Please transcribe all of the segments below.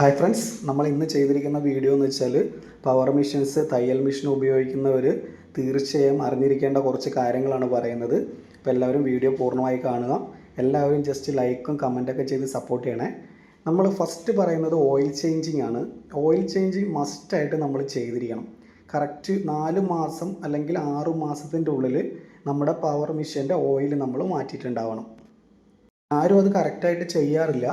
Hi friends നമ്മൾ ഇന്ന് ചെയ്തിരിക്കുന്ന വീഡിയോ എന്ന് വെച്ചാൽ പവർ മെഷീൻസ് തയ്യൽ മെഷീൻ ഉപയോഗിക്കുന്നവർ തീർച്ചയായും അറിഞ്ഞിരിക്കേണ്ട കുറച്ച് കാര്യങ്ങളാണ് പറയുന്നത്. അപ്പോൾ എല്ലാവരും വീഡിയോ പൂർണമായി കാണുക. എല്ലാവരും ജസ്റ്റ് ലൈക്കും കമന്റൊക്കെ ചെയ്ത് സപ്പോർട്ട് ചെയ്യണേ. നമ്മൾ ഫസ്റ്റ് പറയുന്നത് ഓയിൽ ചേഞ്ചിങ് ആണ്. ഓയിൽ ചേഞ്ചിങ് മസ്റ്റായിട്ട് നമ്മൾ ചെയ്തിരിക്കണം. കറക്റ്റ് നാല് മാസം അല്ലെങ്കിൽ ആറു മാസത്തിന്റെ ഉള്ളിൽ നമ്മുടെ പവർ മെഷീന്റെ ഓയിൽ നമ്മൾ മാറ്റിയിട്ടുണ്ടാവണം. ആരും അത് കറക്റ്റായിട്ട് ചെയ്യാറില്ല.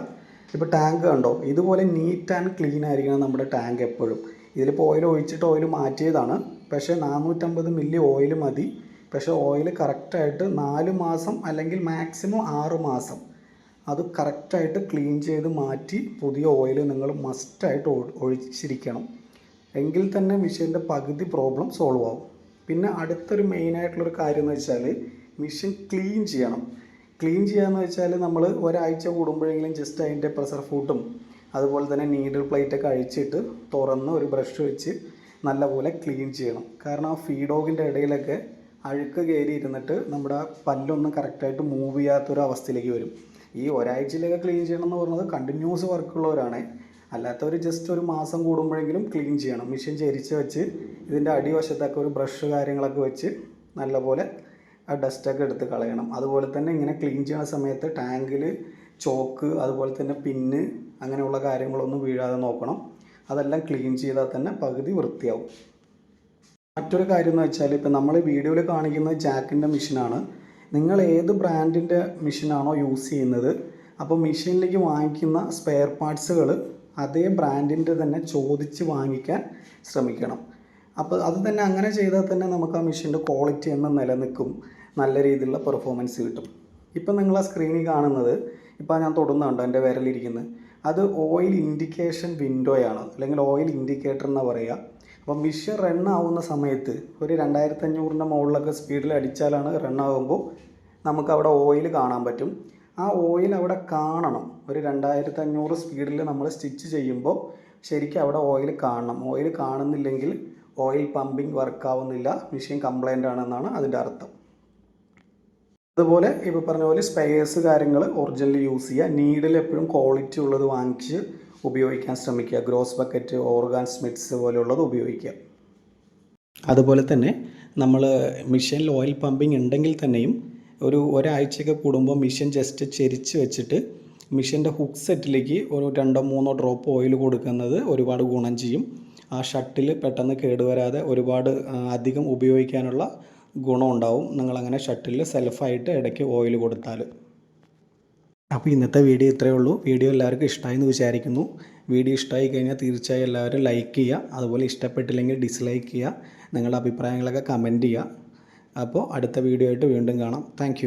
ഇപ്പോൾ ടാങ്ക് കണ്ടോ? ഇതുപോലെ നീറ്റ് ആൻഡ് ക്ലീൻ ആയിരിക്കണം നമ്മുടെ ടാങ്ക് എപ്പോഴും. ഇതിലിപ്പോൾ ഓയിൽ ഒഴിച്ചിട്ട് ഓയിൽ മാറ്റിയതാണ്. പക്ഷേ നാനൂറ്റമ്പത് മില്ലി ഓയിൽ മതി. പക്ഷേ ഓയിൽ കറക്റ്റായിട്ട് നാല് മാസം അല്ലെങ്കിൽ മാക്സിമം ആറ് മാസം അത് കറക്റ്റായിട്ട് ക്ലീൻ ചെയ്ത് മാറ്റി പുതിയ ഓയിൽ നിങ്ങൾ മസ്റ്റായിട്ട് ഒഴിച്ചിരിക്കണം. എങ്കിൽ തന്നെ മെഷീന്റെ പകുതി പ്രോബ്ലം സോൾവ് ആവും. പിന്നെ അടുത്തൊരു മെയിനായിട്ടുള്ളൊരു കാര്യം എന്ന് വെച്ചാൽ മെഷീൻ ക്ലീൻ ചെയ്യണം. ക്ലീൻ ചെയ്യാന്ന് വെച്ചാൽ നമ്മൾ ഒരാഴ്ച കൂടുമ്പോഴെങ്കിലും ജസ്റ്റ് അതിന്റെ പ്രഷർ ഫൂട്ടും അതുപോലെ തന്നെ നീഡിൽ പ്ലേറ്റൊക്കെ അഴിച്ചിട്ട് തുറന്ന് ഒരു ബ്രഷ് വെച്ച് നല്ലപോലെ ക്ലീൻ ചെയ്യണം. കാരണം ആ ഫീഡോഗിന്റെ ഇടയിലൊക്കെ അഴുക്ക് കയറി ഇരുന്നിട്ട് നമ്മുടെ പല്ലൊന്നും കറക്റ്റായിട്ട് മൂവ് ചെയ്യാത്തൊരു അവസ്ഥയിലേക്ക് വരും. ഈ ഒരാഴ്ചയിലൊക്കെ ക്ലീൻ ചെയ്യണം എന്ന് പറയുന്നത് കണ്ടിന്യൂസ് വർക്കുള്ളവരാണ് അല്ലാത്തവർ ജസ്റ്റ് ഒരു മാസം കൂടുമ്പോഴെങ്കിലും ക്ലീൻ ചെയ്യണം. മെഷീൻ ചരിച്ച് വെച്ച് ഇതിന്റെ അടിവശത്തൊക്കെ ഒരു ബ്രഷ് കാര്യങ്ങളൊക്കെ വെച്ച് നല്ലപോലെ ആ ഡസ്റ്റൊക്കെ എടുത്ത് കളയണം. അതുപോലെ തന്നെ ഇങ്ങനെ ക്ലീൻ ചെയ്യുന്ന സമയത്ത് ടാങ്കിൽ ചോക്ക് അതുപോലെ തന്നെ പിന്ന് അങ്ങനെയുള്ള കാര്യങ്ങളൊന്നും വീഴാതെ നോക്കണം. അതെല്ലാം ക്ലീൻ ചെയ്താൽ തന്നെ പകുതി വൃത്തിയാവും. മറ്റൊരു കാര്യം എന്ന് വെച്ചാൽ ഇപ്പം നമ്മൾ വീഡിയോയിൽ കാണിക്കുന്നത് ജാക്കിന്റെ മെഷീനാണ്. നിങ്ങൾ ഏത് ബ്രാൻഡിന്റെ മെഷീനാണോ യൂസ് ചെയ്യുന്നത് അപ്പോൾ മെഷീനിലേക്ക് വാങ്ങിക്കുന്ന സ്പെയർ പാർട്സുകൾ അതേ ബ്രാൻഡിന്റെ തന്നെ ചോദിച്ച് വാങ്ങിക്കാൻ ശ്രമിക്കണം. അപ്പോൾ അത് തന്നെ അങ്ങനെ ചെയ്താൽ തന്നെ നമുക്ക് ആ മെഷീന്റെ ക്വാളിറ്റി എന്ന് നിലനിൽക്കും. നല്ല രീതിയിലുള്ള പെർഫോമൻസ് കിട്ടും. ഇപ്പം നിങ്ങൾ ആ സ്ക്രീനിൽ കാണുന്നത് ഇപ്പോൾ ഞാൻ തൊടുന്നുണ്ട് എന്റെ വിരലിരിക്കുന്നത്? അത് ഓയിൽ ഇൻഡിക്കേഷൻ വിൻഡോയാണ് അല്ലെങ്കിൽ ഓയിൽ ഇൻഡിക്കേറ്റർ എന്ന് പറയുക. അപ്പോൾ മിഷൻ റൺ ആവുന്ന സമയത്ത് ഒരു രണ്ടായിരത്തി അഞ്ഞൂറിന്റെ മുകളിലൊക്കെ സ്പീഡിൽ അടിച്ചാലാണ് റൺ ആകുമ്പോൾ നമുക്ക് അവിടെ ഓയിൽ കാണാൻ പറ്റും. ആ ഓയിൽ അവിടെ കാണണം. ഒരു രണ്ടായിരത്തി അഞ്ഞൂറ് സ്പീഡിൽ നമ്മൾ സ്റ്റിച്ച് ചെയ്യുമ്പോൾ ശരിക്കും അവിടെ ഓയിൽ കാണണം. ഓയിൽ കാണുന്നില്ലെങ്കിൽ ഓയിൽ പമ്പിങ് വർക്കാവുന്നില്ല. മെഷീൻ കംപ്ലൈന്റ് ആണെന്നാണ് അതിന്റെ അർത്ഥം. അതുപോലെ ഇപ്പോൾ പറഞ്ഞ പോലെ സ്പെയേഴ്സ് കാര്യങ്ങൾ ഒറിജിനൽ യൂസ് ചെയ്യുക നീഡിൽ എപ്പോഴും ക്വാളിറ്റി ഉള്ളത് വാങ്ങിച്ച് ഉപയോഗിക്കാൻ ശ്രമിക്കുക. ഗ്രോസ് ബക്കറ്റ് ഓർഗാൻ സ്മിറ്റ്സ് പോലെയുള്ളത് ഉപയോഗിക്കുക. അതുപോലെ തന്നെ നമ്മൾ മെഷീനിൽ ഓയിൽ പമ്പിങ് ഉണ്ടെങ്കിൽ തന്നെയും ഒരു ഒരാഴ്ചയൊക്കെ കൂടുമ്പോൾ മെഷീൻ ജസ്റ്റ് ചെരിച്ച് വെച്ചിട്ട് മെഷീന്റെ ഹുക്ക് സെറ്റിലേക്ക് ഒരു രണ്ടോ മൂന്നോ ഡ്രോപ്പ് ഓയിൽ കൊടുക്കുന്നത് ഒരുപാട് ഗുണം ചെയ്യും. ആ ഷട്ടിൽ പെട്ടെന്ന് കേടുവരാതെ ഒരുപാട് അധികം ഉപയോഗിക്കാനുള്ള ഗുണം ഉണ്ടാവും. നിങ്ങളങ്ങനെ ഷട്ടിൽ സെൽഫായിട്ട് ഇടയ്ക്ക് ഓയിൽ കൊടുത്താൽ അപ്പോൾ ഇന്നത്തെ വീഡിയോ ഇത്രയേ ഉള്ളൂ. വീഡിയോ എല്ലാവർക്കും ഇഷ്ടമായി എന്ന് വിചാരിക്കുന്നു. വീഡിയോ ഇഷ്ടമായി കഴിഞ്ഞാൽ തീർച്ചയായും എല്ലാവരും ലൈക്ക് ചെയ്യുക. അതുപോലെ ഇഷ്ടപ്പെട്ടില്ലെങ്കിൽ ഡിസ്ലൈക്ക് ചെയ്യുക. നിങ്ങളുടെ അഭിപ്രായങ്ങളൊക്കെ കമന്റ് ചെയ്യുക. അപ്പോൾ അടുത്ത വീഡിയോ ആയിട്ട് വീണ്ടും കാണാം. താങ്ക്